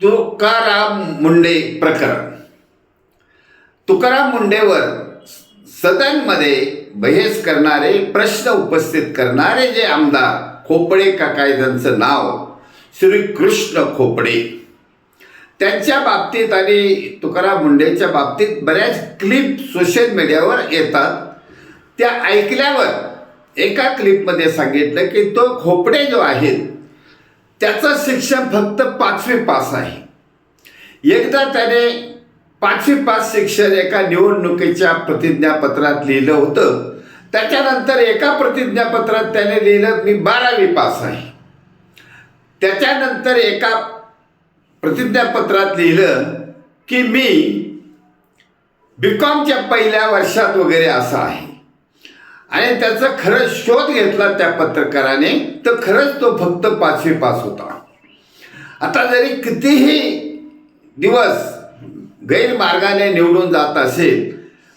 तुकाराम मुंडे प्रकरण. तुकाराम मुंडेवर सदनमध्ये बहेस करणारे प्रश्न उपस्थित करणारे जे आमदार खोपडे काकायदांचं नाव श्री कृष्ण खोपडे त्यांच्या बाबतीत आणि तुकाराम मुंडेच्या बाबतीत बऱ्याच क्लिप सोशल मीडियावर येतात. त्या ऐकल्यावर एका क्लिपमध्ये सांगितलं की तो खोपडे जो आहे त्याचं शिक्षण फक्त पाचवी पास आहे. एकदा त्याने पाचवी पास शिक्षण एका निवडणुकीच्या प्रतिज्ञापत्रात लिहिलं होतं. त्याच्यानंतर एका प्रतिज्ञापत्रात त्याने लिहिलं मी बारावी पास आहे. त्याच्यानंतर एका प्रतिज्ञापत्रात लिहिलं की मी बी कॉमच्या पहिल्या वर्षात वगैरे असं आहे. आणि त्याचा खरंच शोध घेतला त्या पत्रकाराने तर खरंच तो फक्त पाचवी पास होता. आता जरी कितीही दिवस गैरमार्गाने निवडून जात असेल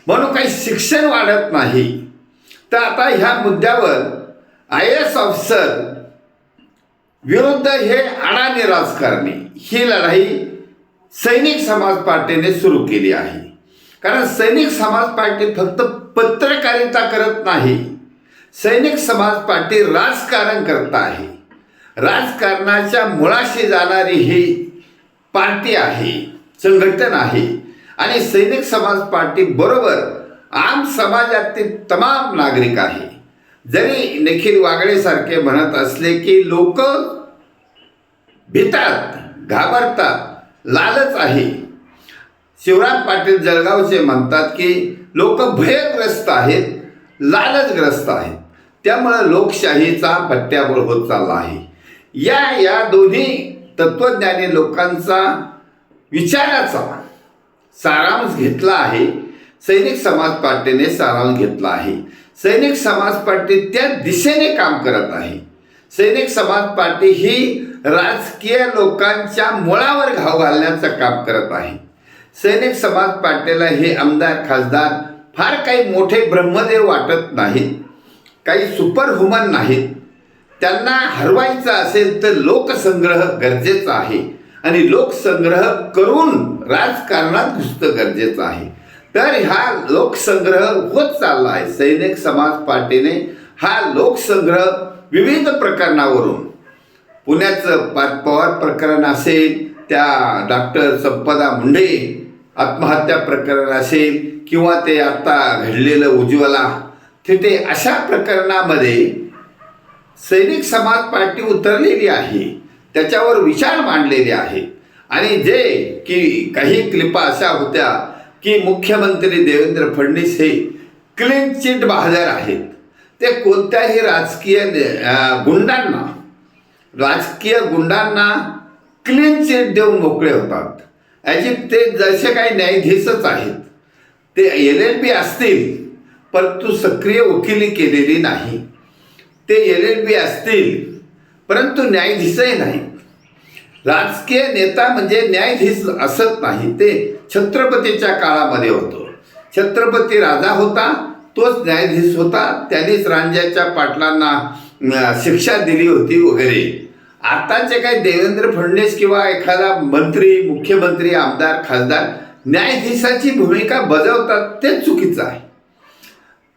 म्हणून काही शिक्षण वाढत नाही तर आता ह्या मुद्द्यावर आय एस ऑफिसर विरुद्ध हे अडाणी राजकारणी ही लढाई सैनिक समाज पार्टीने सुरू केली आहे. कारण सैनिक समाज पार्टी फक्त पत्रकारिता करत नाही. सैनिक समाज पार्टी राजकारण करत आहे. राजकारणाच्या मुळाशी जाणारी ही पार्टी आहे संघटन आहे. आणि सैनिक समाज पार्टी बरोबर आम समाजातील तमाम नागरिक आहे. जरी निखिल वागळेसारखे म्हणत असले की लोक भितात घाबरतात लालच आहे. शिवराम पाटील जळगावचे म्हणतात की लोक भयग्रस्त आहेत लालचग्रस्त आहेत. त्यामुळं लोकशाहीचा पट्ट्यावर होत चालला आहे. या या दोन्ही तत्वज्ञानी लोकांचा विचाराचा सारांश घेतला आहे. सैनिक समाज पार्टीने सारांश घेतला आहे. सैनिक समाज पार्टी त्या दिशेने काम करत आहे. सैनिक समाज पार्टी ही राजकीय लोकांच्या मुळावर घाव घालण्याचं काम करत आहे. सैनिक समाज पार्टीला हे आमदार खासदार फार काही मोठे ब्रह्मदेव वाटत नाहीत काही सुपर ह्युमन नाहीत. त्यांना हरवायचं असेल तर लोकसंग्रह गरजेचा आहे. आणि लोकसंग्रह करून राजकारणात घुसतं गरजेचं आहे. तर हा लोकसंग्रह होत चालला आहे सैनिक समाज पार्टीने हा लोकसंग्रह विविध प्रकरणावरून पुण्याचं पवार प्रकरण असेल त्या डॉक्टर संपदा मुंडे आत्महत्या प्रकरण असेल किंवा ते आत्ता घडलेलं उज्ज्वला तिथे अशा प्रकरणामध्ये सैनिक समाज पार्टी उतरलेली आहे त्याच्यावर विचार मांडलेले आहे. आणि जे की काही क्लिपा अशा होत्या की मुख्यमंत्री देवेंद्र फडणवीस हे क्लीन चिट बहादर आहेत. ते कोणत्याही राजकीय गुंडांना राजकीय गुंडांना क्लीन चिट देऊन मोकळे होतात. याची ते जसे काही न्यायाधीशच आहेत. ते एल एल बी असतील परंतु सक्रिय वकिली केलेली नाही. ते एल एल बी असतील परंतु न्यायाधीशही नाही. राजकीय नेता म्हणजे न्यायाधीश असत नाही ते छत्रपतीच्या काळामध्ये होतो. छत्रपती राजा होता तोच न्यायाधीश होता त्यांनीच रांजाच्या पाटलांना शिक्षा दिली होती वगैरे. आताचे काही देवेंद्र फडणवीस किंवा एखादा मंत्री मुख्यमंत्री आमदार खासदार न्यायाधीशाची भूमिका बजावतात ते चुकीचं आहे.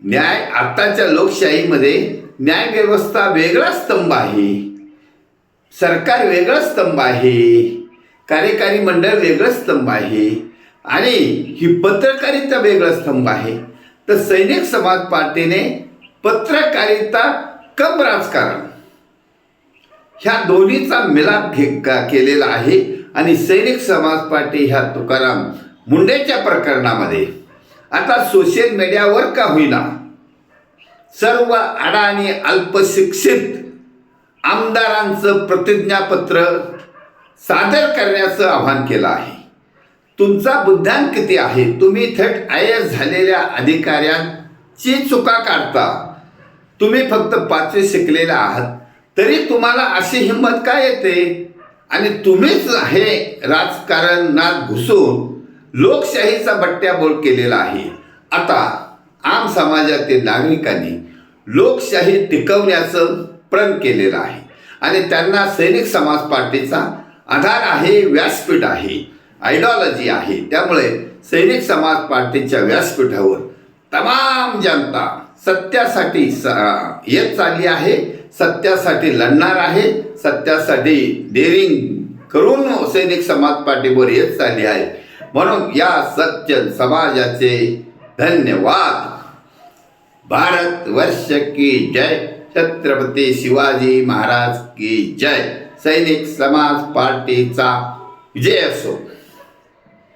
न्याय आत्ताच्या लोकशाहीमध्ये न्यायव्यवस्था वेगळा स्तंभ आहे. सरकार वेगळं स्तंभ आहे. कार्यकारी मंडळ वेगळं स्तंभ आहे. आणि ही पत्रकारिता वेगळं स्तंभ आहे. तर सैनिक समाज पार्टीने पत्रकारिता कम राजकारण. ह्या दोन्हीचा मिलाप घे केलेला आहे. आणि सैनिक समाज पार्टी ह्या तुकाराम मुंडेच्या प्रकरणामध्ये. आता सोशल मीडियावर का होईना. सर्व अडाणी अल्पशिक्षित आमदारांचं प्रतिज्ञापत्र सादर करण्याचं आवाहन केलं आहे. तुमचा बुद्ध्यांक किती आहे? तुम्ही थेट आय एस झालेल्या अधिकाऱ्यांची चुका काढता. तुम्ही फक्त पाचवे शिकलेले आहात. तरी तुम्हाला अशी हिंमत काय येते? आणि तुम्हीच हे राजकारणात घुसून लोकशाहीचा बट्ट्याबोल केलेला आहे. आता आम समाजातील नागरिकांनी लोकशाही टिकवण्याचं प्रण केलेलं आहे. आणि त्यांना सैनिक समाज पार्टीचा आधार आहे व्यासपीठ आहे आयडिओलॉजी आहे. त्यामुळे सैनिक समाज पार्टीच्या व्यासपीठावर तमाम जनता सत्यासाठी स येत चालली आहे. सत्यासाठी लढणार आहे. सत्यासाठी डेअरिंग करून सैनिक समाज पार्टीवर येत चालली आहे. म्हणून या सत्य समाजाचे धन्यवाद. भारत वर्ष की जय. छत्रपती शिवाजी महाराज की जय. सैनिक समाज पार्टीचा विजय असो.